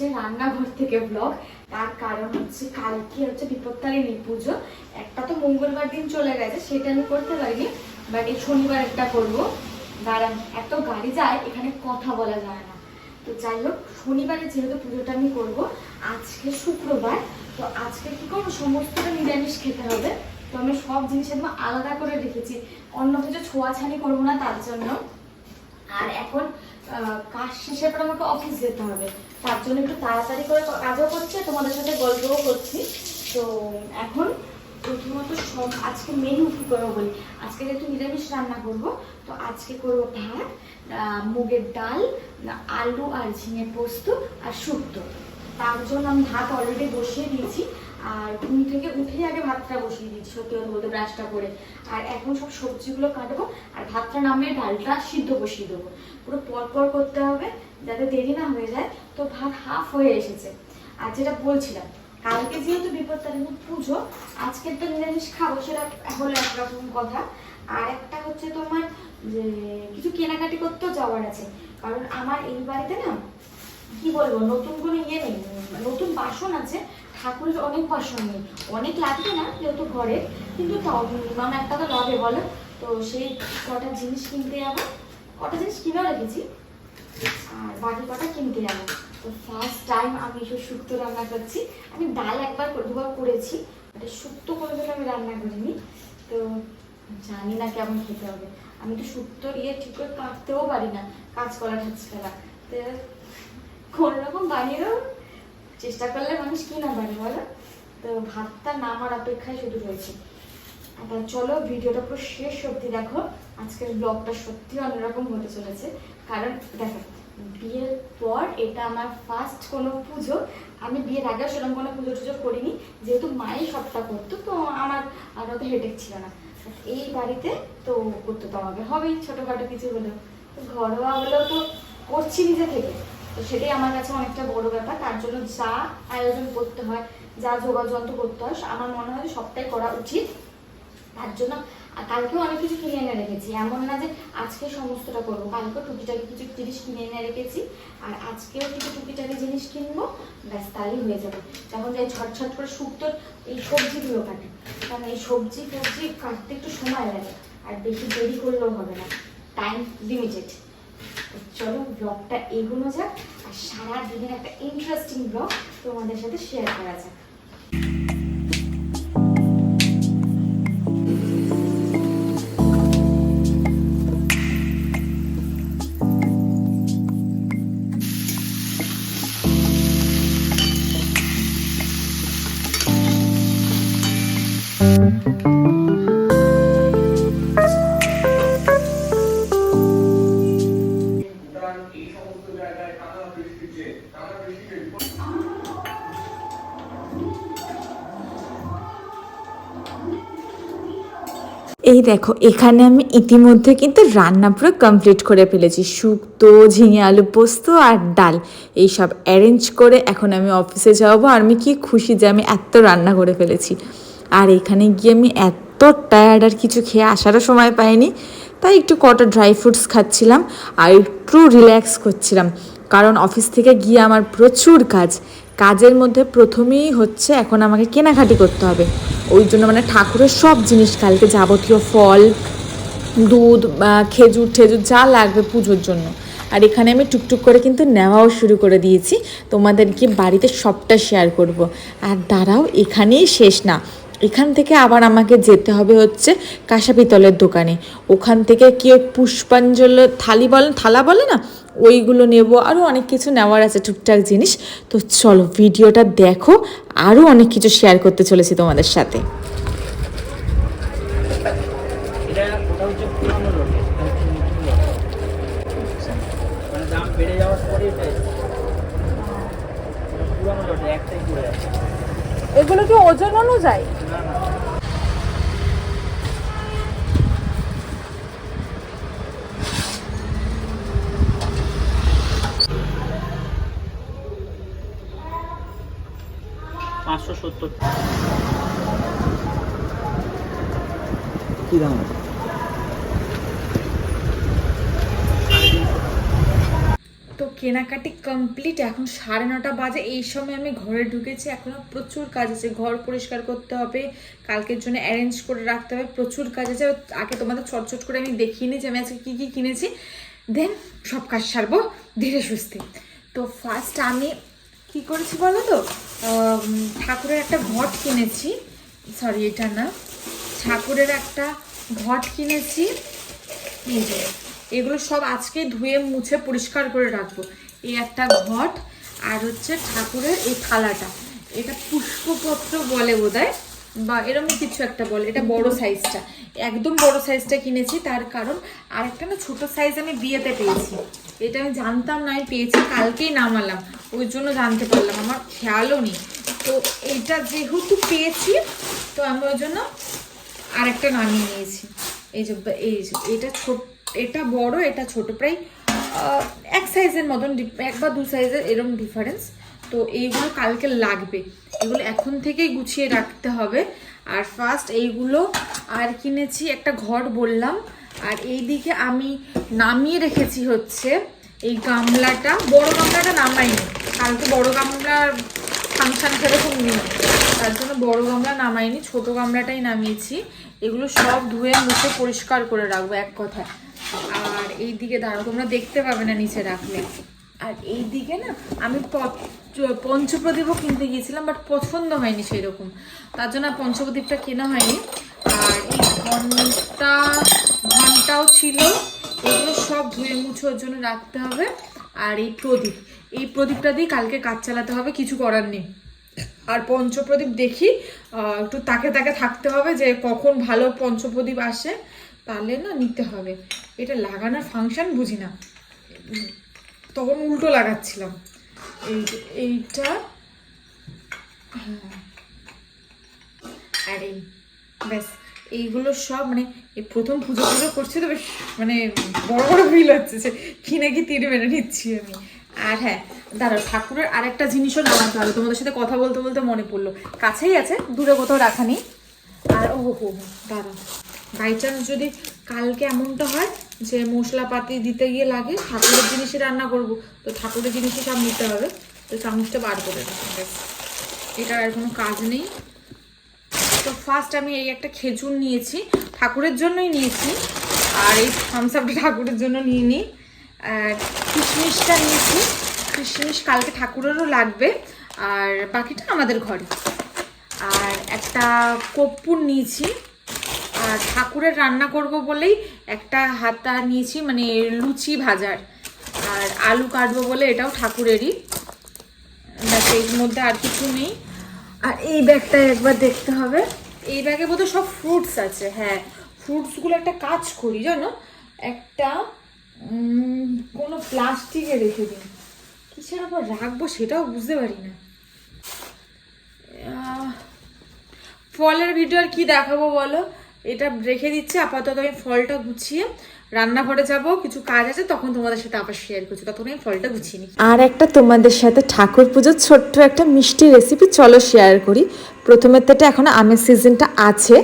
হচ্ছে রান্নাঘর থেকে ব্লগ তার কারণ হচ্ছে কালকে হচ্ছে বিপত্তারিণী পুজো। একটা তো মঙ্গলবার দিন চলে গেছে, সেটা আমি করতে পারিনি বাট এই শনিবার একটা করব। দাঁড়ান, এত গাড়ি যায়, এখানে কথা বলা যায় না। তো যাই হোক, শনিবারে যেহেতু পুজোটা আমি করব, আজকে শুক্রবার, তো আজকে কি করব? সমস্তটা নিরামিষ খেতে হবে। তো আমি সব জিনিস একদম আলাদা করে রেখেছি। অন্য কিছু ছোঁয়াছানি করব না তার জন্য। আর এখন কাজ শেষের পর আমাকে অফিস যেতে হবে। তার জন্য একটু তাড়াতাড়ি করে কাজও করছে, তোমাদের সাথে গল্পও করছি। তো, এখন প্রথমত সব আজকে মেনু কী করব বলি? আজকে যেহেতু নিরামিষ রান্না করব, তো আজকে করব ভাত মুগের ডাল, আলু আর ঝিঙে পোস্ত আর শুক্তো। তার জন্য আমি ভাত অলরেডি বসিয়ে দিয়েছি। আর ঘুম থেকে উঠে আগে ভাতটা বসিয়ে দিচ্ছি সত্যি কথা বলতে ব্রাশটা করে। আর এখন সব সবজিগুলো কাটবো, আর ভাতটা নামিয়ে ডালটা সিদ্ধ বসিয়ে দেবো। পুরো পরপর করতে হবে, যাতে দেরি না হয়ে যায়। তো ভাত হাফ হয়ে এসেছে। আর যেটা বলছিলাম, কালকে যেহেতু বিপত্তারিণী পুজো আজকের তো নিরামিষ খাব, সেটা হলো একরকম কথা। আর একটা হচ্ছে তোমার কিছু কেনাকাটি করতেও যাওয়ার আছে। কারণ আমার এই বাড়িতে না, কি বলব, নতুন কোনো ইয়ে নেই। নতুন বাসন আছে ঠাকুরের অনেক বাসন নেই অনেক লাগবে না যেহেতু ঘরে, কিন্তু তাও মিনিমাম একটা তো লাগে, বলো? তো সেই কটা জিনিস কিনতে যাব। কটা জিনিস কিনেও রেখেছি। আর বাকি কটা কিনতে যাব। তো ফার্স্ট টাইম আমি এসব শুক্তো রান্না করছি। আমি ডাল একবার করে- দুবার করেছি। এটা শুক্তো করে দিলে আমি রান্না করিনি। তো জানি না কেমন খেতে হবে। আমি তো শুক্তো ইয়ে ঠিক করে কাটতেও পারি না। কাঁচকলা, ঠাচকলা। তো কোনো রকম বানিয়ে দেবো চেষ্টা করলে মানুষ কি না পারে বলো? তো ভাতটা নামার অপেক্ষায় শুধু রয়েছে। আবার চলো ভিডিওটা পুরো শেষ অবধি দেখো। আজকের ব্লগটা সত্যি অন্যরকম হতে চলেছে। কারণ দেখো, বিয়ের পর এটা আমার ফার্স্ট কোনো পুজো। আমি বিয়ের আগে সেরকম কোনো পুজো টুজো করিনি। যেহেতু মাই সবটা করতো, তো আমার আর অত হেডেক ছিল না। এই বাড়িতে তো করতে তো আমাকে হবেই, ছোটোখাটো কিছু হলেও। তো ঘরোয়া হলেও তো করছি নিজে থেকে। তো সেটাই আমার কাছে অনেকটা বড় ব্যাপার। তার জন্য যা আয়োজন করতে হয়, যা যোগাযন্ত্র করতে হয়, আমার মনে হয় সবটাই করা উচিত। তার জন্য কালকেও অনেক কিছু কিনে এনে রেখেছি। এমন না যে আজকে সমস্তটা করব। কালকেও টুকিটাকি কিছু জিনিস কিনে এনে রেখেছি। আর আজকেও কিছু টুকিটাকি জিনিস কিনবো, ব্যাস তাহলেই হয়ে যাবে। যখন যাই ছটছট করে শুক্তো এই সবজিগুলো কাটে কারণ এই সবজি ফবজি কাটতে একটু সময় লাগে। আর বেশি দেরি করলেও হবে না। টাইম লিমিটেড চলো ব্লগটা এগোনো যাক, আর সারা দিনের একটা ইন্টারেস্টিং ব্লগ তোমাদের সাথে শেয়ার করা যাক। এই দেখো, এখানে আমি ইতিমধ্যে কিন্তু রান্না পুরো কমপ্লিট করে ফেলেছি। শুক্তো, ঝিঙে আলু পোস্ত আর ডাল। এইসব অ্যারেঞ্জ করে এখন আমি অফিসে যাব আর আমি কি খুশি যে আমি এত রান্না করে ফেলেছি। আর এখানে গিয়ে আমি এত টায়ার্ড আর কিছু খেয়ে আসারও সময় পাইনি। তাই একটু কটা ড্রাই ফ্রুটস খাচ্ছিলাম আর একটু রিল্যাক্স করছিলাম। কারণ অফিস থেকে গিয়ে আমার প্রচুর কাজ। কাজের মধ্যে প্রথমেই হচ্ছে এখন আমাকে কেনাকাটি করতে হবে। ওই জন্য মানে ঠাকুরের সব জিনিস কালকে যাবতীয় ফল, দুধ, বা খেজুর ঠেজুর যা লাগবে পুজোর জন্য। আর এখানে আমি টুকটুক করে কিন্তু নেওয়াও শুরু করে দিয়েছি। তোমাদেরকে বাড়িতে সবটা শেয়ার করব। আর দাঁড়াও, এখানেই শেষ না। এখান থেকে আবার আমাকে যেতে হবে হচ্ছে কাঁসা পিতলের দোকানে। ওখান থেকে কি ওই পুষ্পাঞ্জল থালি বলে থালা বলে না? ওইগুলো নেব। আরও অনেক কিছু নেওয়ার আছে টুকটাক জিনিস। তো চলো ভিডিওটা দেখো। আরও অনেক কিছু শেয়ার করতে চলেছি তোমাদের সাথে। এগুলো কি ওজন পুরানো রোড মানে দাম বেড়ে যাওয়ার পরে এটা এসেছে। পুরানো রোডে একটাই পড়ে আছে এগুলো কি ওজন অনুযায়ী না না পাঁচশো সত্তর। কি দাম আছে? কেনাকাটি কমপ্লিট এখন সাড়ে নটা বাজে এই সময় আমি ঘরে ঢুকেছি এখনও প্রচুর কাজ আছে ঘর পরিষ্কার করতে হবে কালকের জন্য অ্যারেঞ্জ করে রাখতে হবে প্রচুর কাজ আছে আগে তোমাদের ছটছট করে আমি দেখিয়ে নিই যে আমি আজকে কী কী কিনেছি। দেন সব কাজ সারবো ধীরে সুস্থে। তো ফার্স্ট আমি কি করেছি বলো তো ঠাকুরের একটা ঘট কিনেছি। সরি এটা না। ঠাকুরের একটা ঘট কিনেছি। এগুলো সব আজকে ধুয়ে মুছে পরিষ্কার করে রাখব। এই একটা ঘট আর হচ্ছে ঠাকুরের এই থালাটা। এটা পুষ্পপত্র বলে বোধহয়, বা এরকম কিছু একটা বলে। এটা বড় সাইজটা একদম বড় সাইজটা কিনেছি, তার কারণ আর একটা না ছোটো সাইজ আমি বিয়েতে পেয়েছি। এটা আমি জানতাম না, আমি পেয়েছি, কালকেই নামালাম। ওই জন্য জানতে পারলাম, আমার খেয়ালও নেই। তো এইটা যেহেতু পেয়েছি, তো আমি ওই জন্য আরেকটা নামিয়ে নিয়েছি। এই যে এই যে, এটা ছোট, এটা বড়, এটা ছোট, প্রায় এক সাইজের মতন এক বা দু সাইজের এরকম ডিফারেন্স তো এইগুলো কালকে লাগবে। এগুলো এখন থেকেই গুছিয়ে রাখতে হবে। আর ফার্স্ট এইগুলো আর কিনেছি একটা ঘর বললাম। আর এই দিকে আমি নামিয়ে রেখেছি হচ্ছে এই গামলাটা। বড় গামলাটা নামাইনি। কালকে বড় গামলার ফাংশন সেরকম নেই। তার জন্য বড় গামলা নামাইনি, ছোট গামলাটাই নামিয়েছি। এগুলো সব ধুয়ে মুছে পরিষ্কার করে রাখব এক কথায়। আর এই দিকে দাঁড়াও, তোমরা দেখতে পাবে না নিচে রাখলে। আর এই দিকে না, আমি পঞ্চপ্রদীপও কিনতে গিয়েছিলাম বাট পছন্দ হয়নি সেই রকম তার জন্য পঞ্চপ্রদীপটা কেনা হয়নি। আর এই ঘণ্টা ঘন্টাও ছিল। এগুলো সব ধুয়ে মুছোর জন্য রাখতে হবে। আর এই প্রদীপ। এই প্রদীপটা দিয়ে কালকে কাজ চালাতে হবে, কিছু করার নেই। আর পঞ্চপ্রদীপ দেখি একটু তাকে তাকে থাকতে হবে যে কখন ভালো পঞ্চপ্রদীপ আসে, তাহলে না নিতে হবে। এটা লাগানোর ফাংশন বুঝি না। তখন উল্টো লাগাচ্ছিলাম। এই এইটা হ্যাঁ। আর এই, ব্যাস। এইগুলো সব মানে এই প্রথম পুজো পুজো করছি তো বেশ মানে বড় বড় ফিল হচ্ছে যে, কি নাকি তীর মেরে নিচ্ছি আমি। আর হ্যাঁ দাঁড়াও, ঠাকুরের আরেকটা জিনিসও নামাতে হবে। তোমাদের সাথে কথা বলতে বলতে মনে পড়ল। কাছেই আছে, দূরে কোথাও রাখা নেই। আর ও হো দাঁড়াও। বাই চান্স যদি কালকে এমনটা হয় যে মশলাপাতি দিতে গিয়ে লাগে, ঠাকুরের জিনিসই রান্না করব, তো ঠাকুরের জিনিসই সব নিতে হবে। তো চামচটা বার করে এটার আর কোনো কাজ নেই। তো ফার্স্ট আমি এই একটা খেজুর নিয়েছি, ঠাকুরের জন্যই নিয়েছি। আর এই থামস আপটা ঠাকুরের জন্য নিয়ে নিই। কিশমিশটা নিয়েছি। কিশমিশ কালকে ঠাকুরেরও লাগবে, আর বাকিটা আমাদের ঘরে। আর একটা কর্পূর নিয়েছি। আর ঠাকুরের রান্না করব বলেই একটা হাতা নিয়েছি মানে লুচি ভাজার। আর আলু কাটবো বলে এটাও ঠাকুরেরই। ব্যাস, এর মধ্যে আর কিছু নেই। আর এই ব্যাগটা একবার দেখতে হবে। এই ব্যাগে বোধহয় সব ফ্রুটস আছে হ্যাঁ। ফ্রুটসগুলো একটা কাজ করি, জানো? একটা কোনো প্লাস্টিকে রেখে দিন কিসের আবার রাখব সেটাও বুঝতে পারি না। ফলের ভিডিও আর কি দেখাবো বলো? এটা রেখে দিচ্ছি, আপাতত আমি ফলটা গুছিয়ে রান্নাঘরে যাব, কিছু কাজ আছে, তখন তোমাদের সাথে আবার শেয়ার করছি। তখন আমি ফলটা গুছিয়ে নিই আর একটা তোমাদের সাথে ঠাকুর পুজোর ছোট্ট একটা মিষ্টি রেসিপি চলো শেয়ার করি। প্রথমে তো এটা এখন আমের সিজনটা আছে।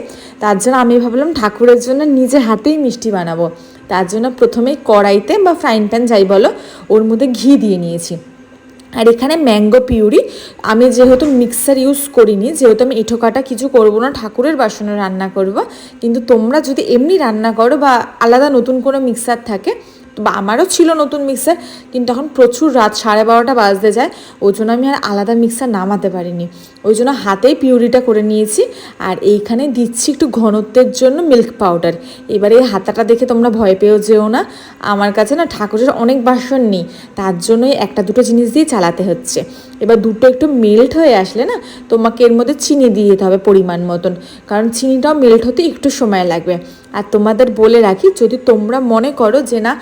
তার জন্য আমি ভাবলাম ঠাকুরের জন্য নিজে হাতেই মিষ্টি বানাবো। তার জন্য প্রথমেই কড়াইতে বা ফ্রাইং প্যান যাই বলো, ওর মধ্যে ঘি দিয়ে নিয়েছি। আর এখানে ম্যাঙ্গো পিউরি। আমি যেহেতু মিক্সার ইউজ করিনি, যেহেতু আমি এঁঠো কাটা কিছু করব না, ঠাকুরের বাসনে রান্না করব। কিন্তু তোমরা যদি এমনি রান্না করো বা আলাদা নতুন কোনো মিক্সার থাকে বা আমারও ছিল নতুন মিক্সার কিন্তু এখন প্রচুর রাত, সাড়ে বারোটা বাজতে যায়, ওই জন্য আমি আর আলাদা মিক্সার নামাতে পারিনি। ওই জন্য হাতেই পিউরিটা করে নিয়েছি, আর এইখানে দিচ্ছি একটু ঘনত্বের জন্য মিল্ক পাউডার এবার এই হাতাটা দেখে তোমরা ভয় পেয়েও যেও না, আমার কাছে না ঠাকুরের অনেক বাসন নেই, তার জন্যই একটা দুটো জিনিস দিয়ে চালাতে হচ্ছে। এবার দুটো একটু মেল্ট হয়ে আসলে না, তোমাকে এর মধ্যে চিনি দিয়ে দিতে হবে পরিমাণ মতন। কারণ চিনিটাও মেল্ট হতে একটু সময় লাগবে। আর তোমাদের বলে রাখি, যদি তোমরা মনে করো যে না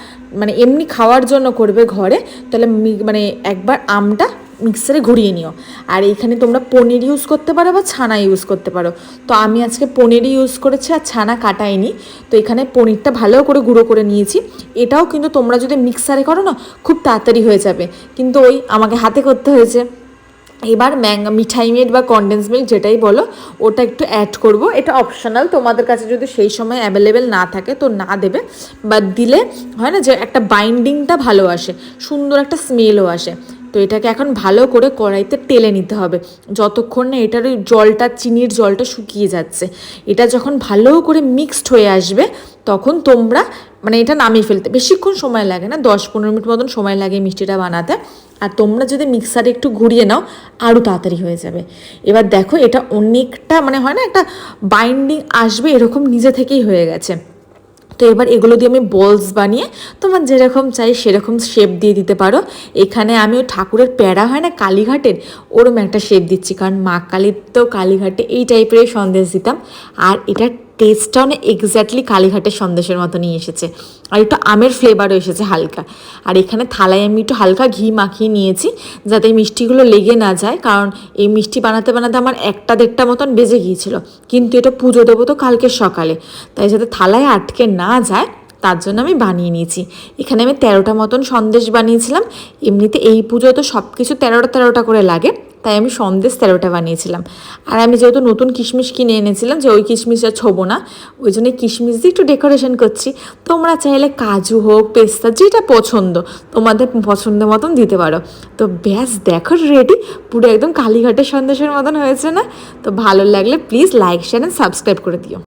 মানে এমনি খাওয়ার জন্য করবে ঘরে, তাহলে মানে একবার আমটা মিক্সারে ঘুরিয়ে নিও। আর এখানে তোমরা পনির ইউজ করতে পারো বা ছানা ইউজ করতে পারো। তো আমি আজকে পনিরই ইউজ করেছি আর ছানা কাটাইনি। তো এখানে পনিরটা ভালো করে গুঁড়ো করে নিয়েছি। এটাও কিন্তু তোমরা যদি মিক্সারে করো না, খুব তাড়াতাড়ি হয়ে যাবে। কিন্তু ওই আমাকে হাতে করতে হয়েছে। এবার ম্যাঙ্গা মিঠাই মেড বা কন্ডেন্স মিল্ক যেটাই বলো, ওটা একটু অ্যাড করব। এটা অপশনাল তোমাদের কাছে যদি সেই সময় অ্যাভেলেবেল না থাকে তো না দেবে। বা দিলে হয় না যে একটা বাইন্ডিংটা ভালো আসে, সুন্দর একটা স্মেলও আসে। তো এটাকে এখন ভালো করে কড়াইতে টেলে নিতে হবে। যতক্ষণ না এটার ওই জলটা, চিনির জলটা শুকিয়ে যাচ্ছে। এটা যখন ভালো করে মিক্সড হয়ে আসবে, তখন তোমরা মানে এটা নামিয়ে ফেলতে। বেশিক্ষণ সময় লাগে না, দশ পনেরো মিনিট মতন সময় লাগে মিষ্টিটা বানাতে। আর তোমরা যদি মিক্সারে একটু ঘুরিয়ে নাও আরও তাড়াতাড়ি হয়ে যাবে। এবার দেখো এটা অনেকটা মানে হয় না, একটা বাইন্ডিং আসবে এরকম নিজে থেকেই হয়ে গেছে। তো এবার এগুলো দিয়ে আমি বলস বানিয়ে তোমার যেরকম চাই সেরকম শেপ দিয়ে দিতে পারো। এখানে আমি ওই ঠাকুরের প্যাড়া হয় না, কালীঘাটের, ওরম একটা শেপ দিচ্ছি। কারণ মা কালীর তো কালীঘাটে এই টাইপের সন্দেশ দিতাম। আর এটার টেস্টটাও না এক্স্যাক্টলি কালীঘাটের সন্দেশের মতনই এসেছে। আর একটু আমের ফ্লেভারও এসেছে হালকা। আর এখানে থালায় আমি একটু হালকা ঘি মাখিয়ে নিয়েছি, যাতে এই মিষ্টিগুলো লেগে না যায়। কারণ এই মিষ্টি বানাতে বানাতে আমার একটা দেড়টা মতন বেজে গিয়েছিল। কিন্তু এটা পুজো দেবো তো কালকে সকালে। তাই যাতে থালায় আটকে না যায়, তার জন্য আমি বানিয়ে নিয়েছি। এখানে আমি তেরোটা মতন সন্দেশ বানিয়েছিলাম। এমনিতে এই পুজো তো সব কিছু তেরোটা তেরোটা করে লাগে। তাই আমি সন্দেশ তেরোটা বানিয়েছিলাম। আর আমি যেহেতু নতুন কিশমিশ কিনে এনেছিলাম, যে ওই কিশমিশটা ছোবো না, ওই জন্য কিশমিশ দিয়ে একটু ডেকোরেশন করছি। তোমরা চাইলে কাজু হোক, পেস্তা, যেটা পছন্দ, তোমাদের পছন্দ মতন দিতে পারো। তো ব্যাস, দেখো রেডি পুরো একদম কালীঘাটের সন্দেশের মতন হয়েছে না? তো ভালো লাগলে please like share and subscribe করে দিও।